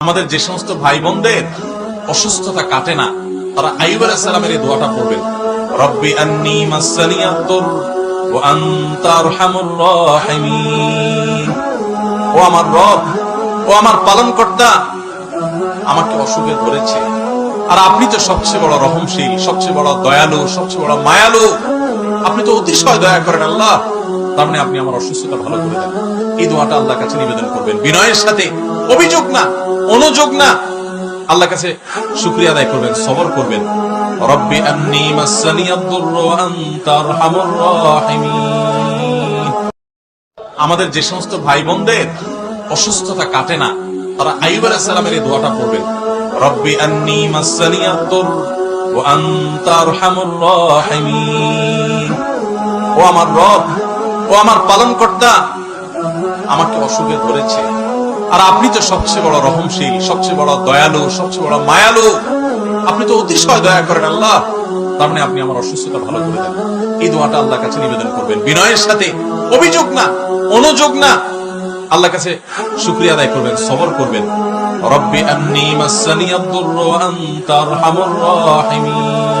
আমাদের যে সমস্ত ভাই বোনদের অসুস্থতা কাটে না, তারা আইব আলাইসালামের এই দোয়াটা পড়বেন। রব্বি আন্নি ও আমার রব, ও আমার পালনকর্তা, আমাকে অসুখে ধরেছে। আর আপনি তো সবচেয়ে বড় রহমশীল, সবচেয়ে বড় দয়ালু, সবচেয়ে বড় মায়ালু। আপনি তো অতিশয় দয়া করেন আল্লাহ। তার মানে আপনি আমার অসুস্থতা ভালো করে দেন এই দোয়াটা আল্লাহর কাছে নিবেদন করবেন। বিনয়ের সাথে, অভিযোগ না, অনুযোগ না। আল্লাহর কাছে শুকরিয়া আদায় করবেন, সবর করবেন। রব্বি আন্নি মাসানিয়াদ দুররু ওয়া আনতা আরহামুর রাহিমিন। আমাদের যে সমস্ত ভাই বোনদের অসুস্থতা কাটে না, তারা আইব আলাইসালামের এই দোয়াটা পড়বেন। রব্বি আন্নি মাসানিয়াতুর ওয়া আনতা আরহামুর রাহিমিন। ও আমার রব ও আমার পালন কর্তা আমাকে অসুখে ধরেছে। আর আপনি তো সবচেয়ে বড় রহমশীল, সবচেয়ে বড় দয়ালু, সবচেয়ে বড় মায়ালু। আপনি তো অতিশয় দয়া করেন আল্লাহ। তার মানে আপনি আমার অসুস্থতা ভালো করে দেন। এই দোয়াটা আল্লাহ কাছে নিবেদন করবেন। বিনয়ের সাথে, অভিযোগ না, অনুযোগ না। আল্লাহর কাছে শুকরিয়া আদায় করবেন, সবর করবেন। রব্বি আন্নি মাসানিয়াদ দুররু ওয়া আনতা আরহামুর রাহিমিন।